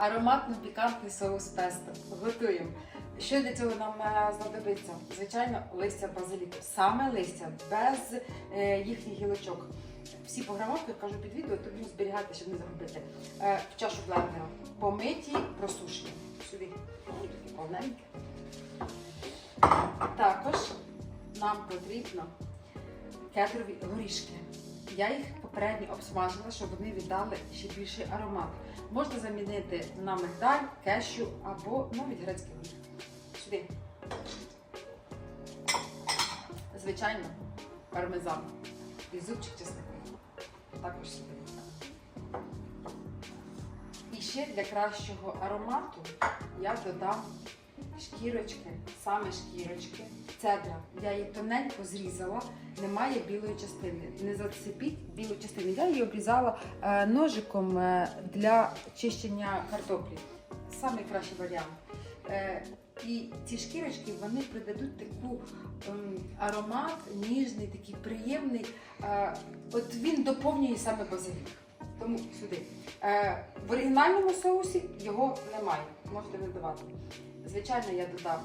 Ароматно-пікантний соус песто. Готуємо. Що для цього нам е, знадобиться? Звичайно, листя базиліку. Саме листя, без е, їхніх гілочок. Всі програмовки кажу під відео, тому зберігати, щоб не загубити. Е, в чашу блендера. Помиті, просушені. Сюди. Такі повненькі. Також нам потрібно кедрові горішки. Я їх попередньо обсмажила, щоб вони віддали ще більший аромат. Можна замінити на мигдаль, кешю або навіть грецький горіх. Сюди. Звичайно, пармезан і зубчик чеснику. Також сюди. І ще для кращого аромату я додам шкірочки, саме шкірочки. Цедра. Я її тоненько зрізала, немає білої частини. Не зацепіть білу частину. Я її обрізала е, ножиком е, для чищення картоплі. Самий кращий варіант. Е, і ці шкірочки вони придадуть таку ем, аромат, ніжний, такий приємний. От він доповнює саме базилік. Тому сюди. Е, в оригінальному соусі його немає. Можете не давати. Звичайно, я додам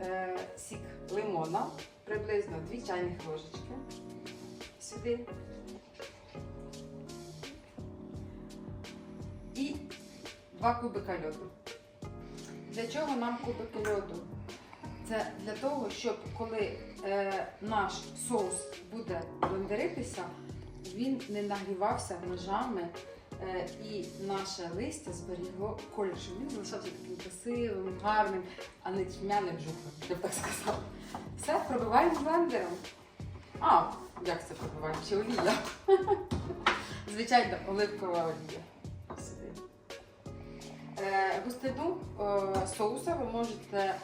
е, сік лимона, приблизно 2 чайних ложечки. Сюди. І 2 кубика льоду. Для чого нам кубики льоду? Це для того, щоб коли е, наш соус буде блендеритися, він не нагрівався ножами е, і наше листя зберігло колір, щоб він залишався таким красивим, гарним, а не тьмяним жухом, я б так сказала. Все, пробиваємо блендером. А, як це пробиваємо? Ще олія. Звичайно, оливкова олія. Е, Густину е, соуса ви можете е,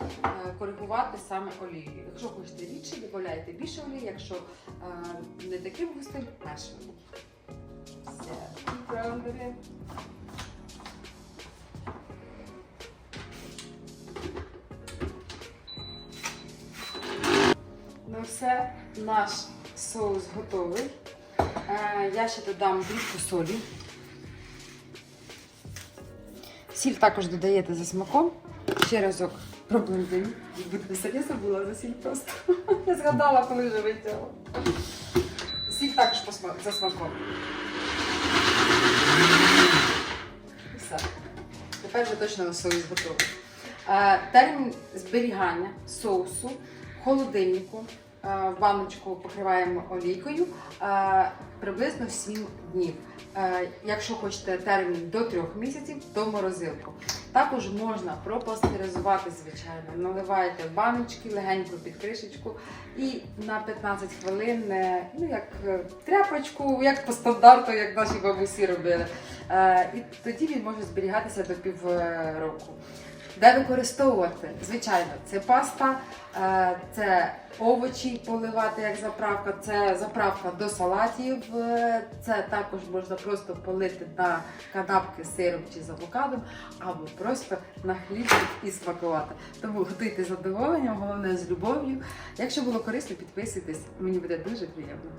коригувати саме олією. Якщо хочете рідше, додаєте більше олії, якщо не таким густим, олії. Все, і. Ну все, наш соус готовий. Я ще додам дрібку солі. Сіль також додаєте за смаком. Ще разок про блондин. Будете я забула за сіль просто. Я згадала, коли вже витягла. Сіль також за смаком. Все. Тепер вже точно соус готовий. Е, Термін зберігання соусу в холодильнику. Е, В баночку покриваємо олійкою е, приблизно 7 днів. Е, Якщо хочете термін до 3 місяців, то морозилку. Також можна пропастеризувати, звичайно. Наливаєте в баночки легенько під кришечку і на 15 хвилин, ну як тряпочку, як по стандарту, як наші бабусі робили. І тоді він може зберігатися до півроку. Де використовувати? Звичайно, це паста, е, це овочі поливати як заправка, це заправка до салатів. е, Це також можна просто полити на канапки з сиром чи з авокадом, або просто на хлібчик і смакувати. Тому готуйте з задоволенням, головне з любов'ю. Якщо було корисно, підписуйтесь, мені буде дуже приємно.